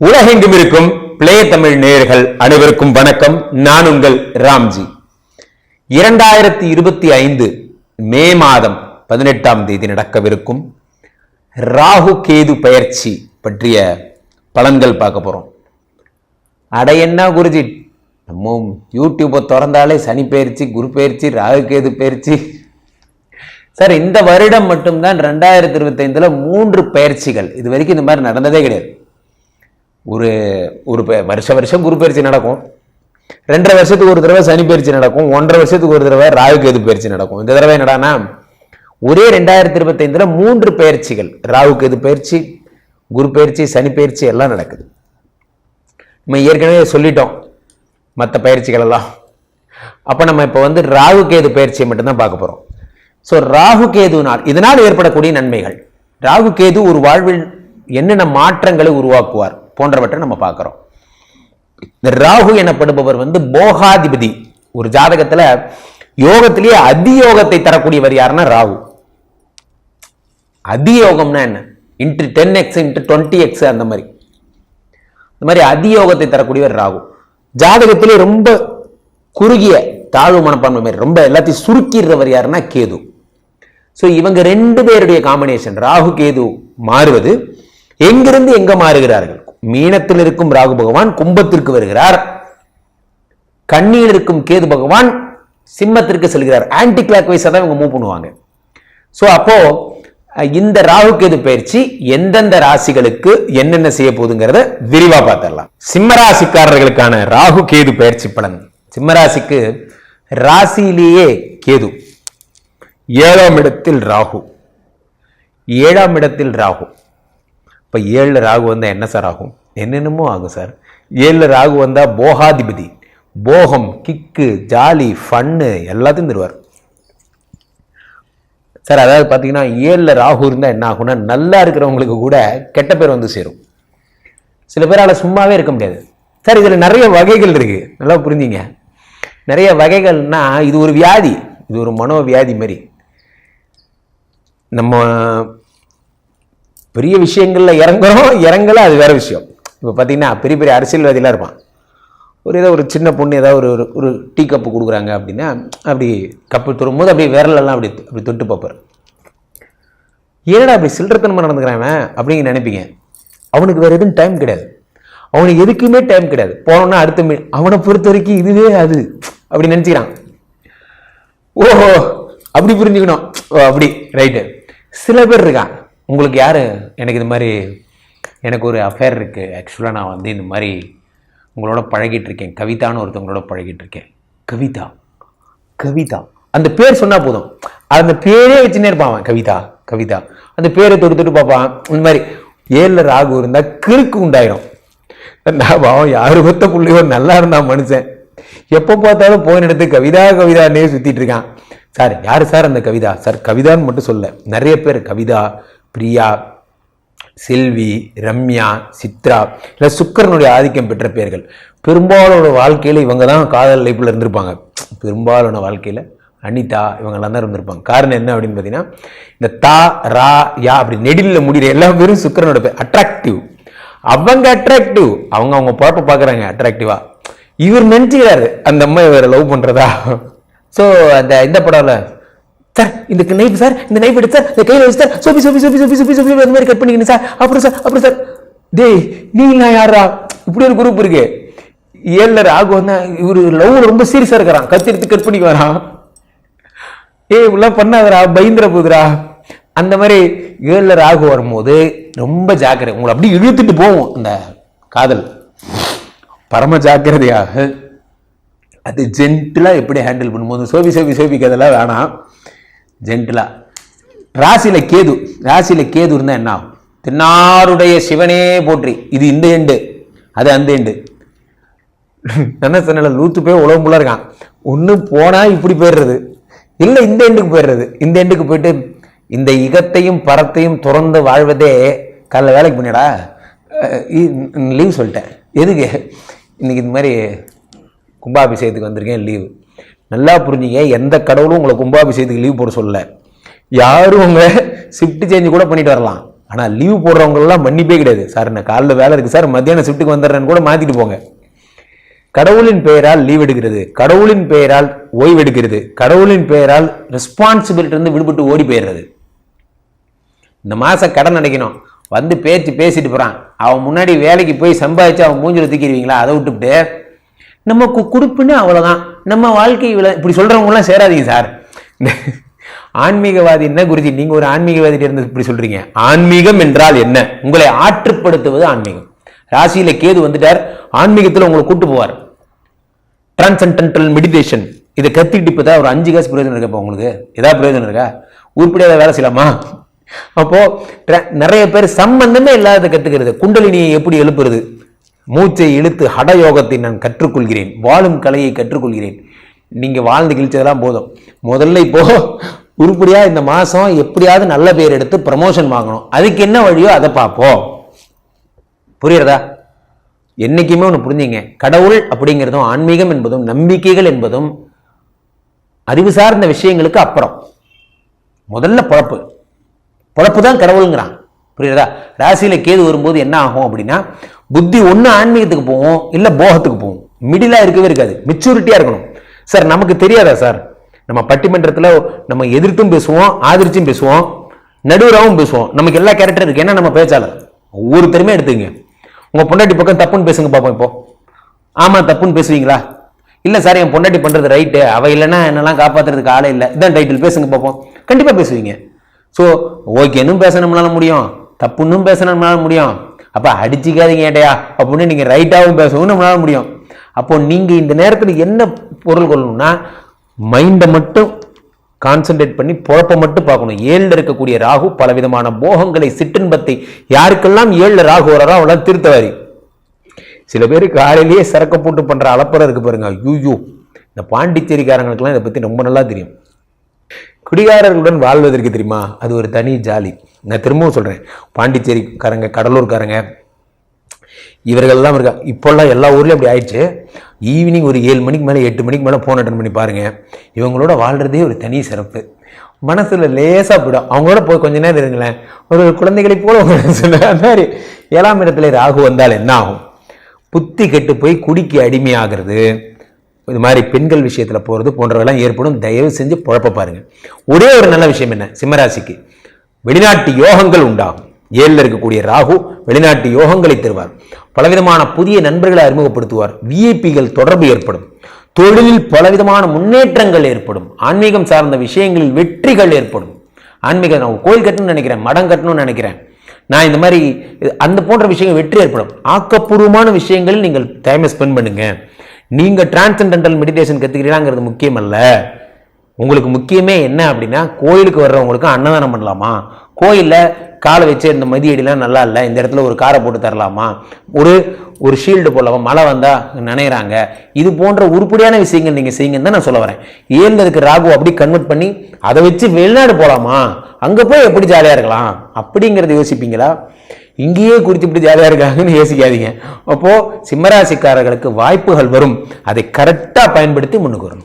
உலகெங்கும் இருக்கும் பிளே தமிழ் நேயர்கள் அனைவருக்கும் வணக்கம். நான் உங்கள் ராம்ஜி. இரண்டாயிரத்தி இருபத்தி ஐந்து மே மாதம் பதினெட்டாம் தேதி நடக்கவிருக்கும் ராகு கேது பயிற்சி பற்றிய பலன்கள் பார்க்க போறோம். அட என்ன குருஜி? நம்ம யூடியூப்பை திறந்தாலே சனி பயிற்சி குரு பயிற்சி ராகு கேது பயிற்சி. சார் இந்த வருடம் மட்டும்தான் ரெண்டாயிரத்தி இருபத்தைந்துல மூன்று பயிற்சிகள். இது வரைக்கும் இந்த மாதிரி நடந்ததே கிடையாது. ஒரு ஒரு வருஷ வருஷம் குரு பயிற்சி நடக்கும். ரெண்டரை வருஷத்துக்கு ஒரு தடவை சனி பயிற்சி நடக்கும். ஒன்றரை வருஷத்துக்கு ஒரு தடவை ராகு கேது பயிற்சி நடக்கும். இந்த தடவை என்னடானா ஒரே ரெண்டாயிரத்தி இருபத்தைந்துல மூன்று பயிற்சிகள். ராகு கேது பயிற்சி குரு பயிற்சி சனி பயிற்சி எல்லாம் நடக்குது. நம்ம ஏற்கனவே சொல்லிட்டோம் மற்ற பயிற்சிகள் எல்லாம். அப்போ நம்ம இப்போ வந்து ராகு கேது பயிற்சியை மட்டும்தான் பார்க்க போகிறோம் ஸோ ராகு கேதுனால் இதனால் ஏற்படக்கூடிய நன்மைகள். ராகு கேது ஒரு வாழ்வில் என்னென்ன மாற்றங்களை உருவாக்குவார்? போன்றவற்றை நம்ம பார்க்குறோம். இந்த ராகு எனப்படுபவர் வந்து போகாதிபதி. ஒரு ஜாதகத்துல யோகத்திலேயே அதியோகத்தை தரக்கூடியவர் யாருன்னா ராகு. அதியோகம்னா என்ன? Into ten x into twenty x அந்த மாதிரி. இந்த மாதிரி அதியோகத்தை தரக்கூடியவர் ராகு. ஜாதகத்திலே ரொம்ப குறுகிய தாழ்வு மனப்பான்மை மாதிரி ரொம்ப எல்லாத்தையும் சுருக்கிடுறவர் யாருன்னா கேது. ஸோ இவங்க ரெண்டு பேருடைய காம்பினேஷன் ராகு கேது மாறுவது எங்கிருந்து எங்க மாறுகிறார்கள்? மீனத்தில் இருக்கும் ராகு பகவான் கும்பத்திற்கு வருகிறார். கண்ணியில் இருக்கும் கேது பகவான் சிம்மத்திற்கு செல்கிறார். ஆன்டி கிளாக் வைஸாக தான் இவங்க மூவ் பண்ணுவாங்க. ஸோ அப்போ இந்த ராகு கேது பயிற்சி எந்தெந்த ராசிகளுக்கு என்னென்ன செய்ய போகுதுங்கிறத விரிவா பார்த்துடலாம். சிம்மராசிக்காரர்களுக்கான ராகு கேது பயிற்சி பலன். சிம்மராசிக்கு ராசியிலேயே கேது. ஏழாம் இடத்தில் ராகு. ஏழாம் இடத்தில் ராகு. இப்போ ஏழில் ராகு வந்தால் என்ன சார் ஆகும்? என்னென்னமோ ஆகும் சார் ஏழில் ராகு வந்தால் போகாதிபதி போகம் கிக்கு ஜாலி ஃபன்னு எல்லாத்தையும் தருவார். சார் அதாவது பார்த்தீங்கன்னா ஏழில் ராகு இருந்தால் என்ன ஆகும்னா நல்லா இருக்கிறவங்களுக்கு கூட கெட்ட பேர் வந்து சேரும். சில பேரால் சும்மாவே இருக்க முடியாது. சார் இதில் நிறைய வகைகள் இருக்குது நல்லா புரிஞ்சுங்க. நிறைய வகைகள்னா இது ஒரு வியாதி. இது ஒரு மனோ வியாதி மாதிரி. நம்ம பெரிய விஷயங்களில் இறங்குறோம் இறங்கல அது வேற விஷயம். இப்போ பார்த்தீங்கன்னா பெரிய பெரிய அரசியல்வாதிலாம் இருப்பான். ஒரு ஏதோ ஒரு சின்ன பொண்ணு ஏதாவது ஒரு ஒரு- ஒரு டீ கப்பு கொடுக்குறாங்க அப்படின்னா அப்படி கப்பு தொடும்போது அப்படியே விரலெல்லாம் அப்படி அப்படி தொட்டு பார்ப்பார். ஏன்டா அப்படி சில்லறத்தனமாக நடந்துக்கிறான் அப்படிங்க நினைப்பீங்க. அவனுக்கு வேறு எதுவும் டைம் கிடையாது. அவனுக்கு எதுக்குமே டைம் கிடையாது. போனோன்னா அடுத்த மீ அவனை பொறுத்த வரைக்கும் இதுவே அது அப்படி நினச்சிக்கிறான். ஓஹோ அப்படி புரிஞ்சுக்கணும். ஓ அப்படி ரைட்டு சில பேர் இருக்கான் உங்களுக்கு யார்? எனக்கு இது மாதிரி எனக்கு ஒரு அஃபேர் இருக்குது ஆக்சுவலாக நான் வந்து இந்த மாதிரி உங்களோட பழகிட்டு இருக்கேன். கவிதான்னு ஒருத்தவங்களோட பழகிட்டு இருக்கேன். கவிதா. கவிதா. அந்த பேர் சொன்னால் போதும். அந்த பேரே வச்சுன்னே இருப்பான் கவிதா. கவிதா. அந்த பேரை தொட்டு தொட்டு பார்ப்பான். இந்த மாதிரி ஏழில் ராகு இருந்தால் கிறுக்கு உண்டாயிரும். நான் பாவம் யாரு ஒத்த பிள்ளையோ நல்லா இருந்தான் மனுஷன். எப்போ பார்த்தாலும் போன் எடுத்து கவிதா கவிதான்னே சுற்றிட்டு இருக்கான். சார் யார் சார் அந்த கவிதா? சார் கவிதான்னு மட்டும் சொல்ல. நிறைய பேர் கவிதா பிரியா செல்வி ரம்யா சித்ரா இல்லை சுக்கரனுடைய ஆதிக்கம் பெற்ற பெயர்கள் பெரும்பாலான வாழ்க்கையில் இவங்க தான் காதல் லைஃப்பில் இருந்திருப்பாங்க. பெரும்பாலான வாழ்க்கையில் அனிதா இவங்கெல்லாம் தான் இருந்திருப்பாங்க. காரணம் என்ன அப்படின்னு பார்த்தீங்கன்னா இந்த தா ரா யா அப்படி நெடிலில் முடிகிற எல்லா பேரும் சுக்கரனோட பேர் அட்ராக்டிவ் அவங்க அட்ராக்டிவ் அவங்க அவங்க பொழப்ப பார்க்குறாங்க அட்ராக்டிவாக இவர் நினச்சிக்கிறாரு அந்த அம்மா இவரை லவ் பண்ணுறதா ஸோ அந்த இந்த படம்ல சார் இந்த நைஃப் சார் இந்த நைஃப் எடுத்து சார் இந்த கையில் வச்சு சார் சோபி சோபி சோபி சோபி சோபி சோபி அந்த மாதிரி கட் பண்ணிக்கணும் சார். அப்புறம் சார் அப்புறம் சார் டேய் நீ நான் யாரா இப்படி ஒரு குரூப் இருக்கு. ஏழரை ஆகும் தான் இவர் லவ் ரொம்ப சீரியஸாக இருக்கிறான். கத்தி எடுத்து கட் பண்ணிக்கு வரான் ஏய் இப்படிலாம் பண்ணாதடா பயந்துற போகுதுரா அந்த மாதிரி ஏழில் ராகு வரும்போது ரொம்ப ஜாக்கிரதை உங்களை அப்படியே இழுத்துட்டு போகும் அந்த காதல். பரம ஜாக்கிரதையாக அது ஜென்டிலாக எப்படி ஹேண்டில் பண்ணும்போது சோபி சோபி சோபிக்கு கதெல்லாம் வேணாம். ஜென்டிலாக ராசியில கேது ராசியில் கேது இருந்தால் என்ன ஆகும்? தென்னாருடைய சிவனே போற்றி. இது இந்த எண்டு அது அந்த எண்டு. என்ன சொன்ன லூத்து போய் உலகம் புள்ள இருக்கான். ஒன்று போனால் இப்படி போயிடுறது. இல்லை இந்த எண்டுக்கு போயிடுறது. இந்த எண்டுக்கு போயிட்டு இந்த இகத்தையும் பரத்தையும் துறந்து வாழ்வதே காலைல வேலைக்கு பண்ணிடா லீவ் சொல்லிட்டேன். எதுக்கு? இன்னைக்கு இந்த மாதிரி கும்பாபிஷேகத்துக்கு வந்திருக்கேன் லீவு நல்லா புரிஞ்சுங்க எந்த கடவுளும் உங்களை கும்பாபிஷேகத்துக்கு லீவ் போட சொல்லலை. யாரும் உங்களை ஷிஃப்ட் சேஞ்ச் கூட பண்ணிட்டு வரலாம். ஆனால் லீவ் போடுறவங்களெல்லாம் மன்னிப்பே கிடையாது. சார் நான் காலைல வேலை இருக்குது சார் மத்தியானம் ஷிஃப்ட்டுக்கு வந்துடுறேன்னு கூட மாற்றிட்டு போங்க. கடவுளின் பெயரால் லீவ் எடுக்கிறது கடவுளின் பெயரால் ஓய்வு எடுக்கிறது கடவுளின் பெயரால் ரெஸ்பான்சிபிலிட்டி இருந்து விடுபட்டு ஓடி போயிடுறது. இந்த மாதம் கடன் அடைக்கணும். வந்து பேச்சு பேசிட்டு போகிறான் அவன் முன்னாடி வேலைக்கு போய் சம்பாதிச்சு அவன் மூஞ்சில் தூக்கிடுவீங்களா? அதை விட்டுவிட்டு நமக்கு கொடுப்புன்னு அவ்வளோதான் நம்ம வாழ்க்கை இவ்வளோ இப்படி சொல்கிறவங்களாம் சேராதீங்க சார் இந்த ஆன்மீகவாதி என்ன குருஜி? நீங்கள் ஒரு ஆன்மீகவாதி இருந்து இப்படி சொல்கிறீங்க ஆன்மீகம் என்றால் என்ன? உங்களை ஆற்றுப்படுத்துவது ஆன்மீகம். ராசியில் கேது வந்துட்டார். ஆன்மீகத்தில் உங்களை கூட்டு போவார். டிரான்சன்டென்டல் மெடிடேஷன் இதை கத்திட்டு இப்போ ஒரு அஞ்சு காசு பிரயோஜனம் இருக்கா உங்களுக்கு? ஏதாவது பிரயோஜனம் இருக்கா? உருப்படியாக வேலை செய்யலாமா? அப்போது நிறைய பேர் சம்பந்தமே இல்லாத கற்றுக்கிறது குண்டலினியை எப்படி எழுப்புறது? மூச்சை இழுத்து ஹடயோகத்தை நான் கற்றுக்கொள்கிறேன். வாழும் கலையை கற்றுக்கொள்கிறேன். நீங்க வாழ்ந்து கிழிச்சதெல்லாம் போதும். முதல்ல இப்போ உருப்படியாக இந்த மாசம் எப்படியாவது நல்ல பேர் எடுத்து ப்ரமோஷன் வாங்கணும். அதுக்கு என்ன வழியோ அதை பார்ப்போம். புரியுறதா? என்னைக்குமே ஒன்று புரிஞ்சுங்க. கடவுள் அப்படிங்கிறதும் ஆன்மீகம் என்பதும் நம்பிக்கைகள் என்பதும் அறிவு சார்ந்த விஷயங்களுக்கு அப்புறம். முதல்ல பொழப்பு. பொழப்பு தான் கடவுளுங்கிறான். புரியுறதா? ராசியில கேது வரும்போது என்ன ஆகும் அப்படின்னா புத்தி ஒன்று ஆன்மீகத்துக்கு போகும் இல்லை போகத்துக்கு போகும். மிடிலாக இருக்கவே இருக்காது. மெச்சூரிட்டியாக இருக்கணும். சார் நமக்கு தெரியாதா சார் நம்ம பட்டிமன்றத்தில் நம்ம எதிர்த்தும் பேசுவோம் ஆதரிச்சும் பேசுவோம் நடுவராகவும் பேசுவோம். நமக்கு எல்லா கேரக்டர் இருக்குது ஏன்னா நம்ம பேச்சாளர்? ஒவ்வொருத்தருமே எடுத்துங்க உங்கள் பொண்டாட்டி பக்கம் தப்புன்னு பேசுங்க பார்ப்போம் இப்போ. ஆமாம் தப்புன்னு பேசுவீங்களா? இல்லை சார் என் பொண்டாட்டி பண்ணுறது ரைட்டு அவள் இல்லைன்னா என்னெல்லாம் காப்பாற்றுறதுக்கு ஆளே இல்லை. இதான் டைட்டில் பேசுங்க பார்ப்போம் கண்டிப்பாக பேசுவீங்க. ஸோ ஓகேன்னு பேச நம்மளால முடியும். தப்புன்னும் பேச நம்மளால முடியும். அப்போ அடிச்சுக்காதீங்க ஏட்டையா அப்படின்னு நீங்கள் ரைட்டாகவும் பேசவும் நம்மளால முடியும். அப்போ நீங்கள் இந்த நேரத்தில் என்ன பொருள் கொள்ளணும்னா மைண்டை மட்டும் கான்சென்ட்ரேட் பண்ணி பொழப்பை மட்டும் பார்க்கணும். ஏழில் இருக்கக்கூடிய ராகு பலவிதமான போகங்களை சிற்றின்பத்தை யாருக்கெல்லாம் ஏழில் ராகு வராரோ அவெல்லாம் திருத்தவாரி. சில பேர் காலையிலேயே சரக்கு போட்டு பண்ணுற அலப்பறம் இருக்கு பாருங்க. ஐயோ இந்த பாண்டிச்சேரிக்காரங்களுக்கெல்லாம் இதை பற்றி ரொம்ப நல்லா தெரியும். குடிகாரர்களுடன் வாழ்வதற்கு தெரியுமா? அது ஒரு தனி ஜாலி. நான் திரும்பவும் சொல்கிறேன் பாண்டிச்சேரிக்காரங்க கடலூர்காரங்க இவர்கள்லாம் இருக்கா இப்போல்லாம் எல்லா ஊர்லேயும் அப்படி ஆயிடுச்சு. ஈவினிங் ஒரு ஏழு மணிக்கு மேலே எட்டு மணிக்கு மேலே ஃபோன் அட்டன் பண்ணி பாருங்கள் இவங்களோட வாழ்றதே ஒரு தனி சிறப்பு. மனசில் லேசாக போயிடும். அவங்களோட போய் கொஞ்ச நேரம் இருங்களேன். ஒரு குழந்தைகளை போல அந்த மாதிரி ஏழாம் இடத்துல ராகு வந்தால் என்ன ஆகும்? புத்தி கெட்டு போய் குடிக்கு அடிமையாகிறது. இது மாதிரி பெண்கள் விஷயத்தில் போகிறது போன்றவெல்லாம் ஏற்படும். தயவு செஞ்சு குழப்ப பாருங்கள் ஒரே ஒரு நல்ல விஷயம் என்ன? சிம்மராசிக்கு வெளிநாட்டு யோகங்கள் உண்டாகும். ஏழில் இருக்கக்கூடிய ராகு வெளிநாட்டு யோகங்களை தருவார். பலவிதமான புதிய நண்பர்களை அறிமுகப்படுத்துவார். விஐபிகள் தொடர்பு ஏற்படும். தொழிலில் பலவிதமான முன்னேற்றங்கள் ஏற்படும். ஆன்மீகம் சார்ந்த விஷயங்களில் வெற்றிகள் ஏற்படும். ஆன்மீகம் நான் கோயில் கட்டணும்னு நினைக்கிறேன் மடம் கட்டணும்னு நினைக்கிறேன். நான் இந்த மாதிரி அந்த போன்ற விஷயங்கள் வெற்றி ஏற்படும். ஆக்கப்பூர்வமான விஷயங்களில் நீங்கள் டைமை ஸ்பெண்ட் பண்ணுங்கள் நீங்கள் டிரான்சென்டென்டல் மெடிடேஷன் கற்றுக்கிறீங்களாங்கிறது முக்கியம் அல்ல உங்களுக்கு முக்கியமே என்ன அப்படின்னா கோயிலுக்கு வர்றவங்களுக்கு அன்னதானம் பண்ணலாமா? கோயிலில் காலை வச்சு இந்த மதியடிலாம் நல்லா இல்லை. இந்த இடத்துல ஒரு காரை போட்டு தரலாமா? ஒரு ஒரு ஷீல்டு போடலாமா? மழை வந்தால் நினைகிறாங்க இது போன்ற உருப்படியான விஷயங்கள் நீங்கள் செய்யுங்கன்னு தான் நான் சொல்ல வரேன். ஏழில் இருக்க ராகு அப்படி கன்வெர்ட் பண்ணி அதை வச்சு வெளிநாடு போகலாமா அங்கே போய் எப்படி ஜாலியாக இருக்கலாம்? அப்படிங்கிறத யோசிப்பீங்களா? இங்கேயே குறித்து இப்படி ஜாலியாக இருக்காங்கன்னு யோசிக்காதீங்க. அப்போது சிம்மராசிக்காரர்களுக்கு வாய்ப்புகள் வரும். அதை கரெக்டாக பயன்படுத்தி முன்னுக்கு வரணும்.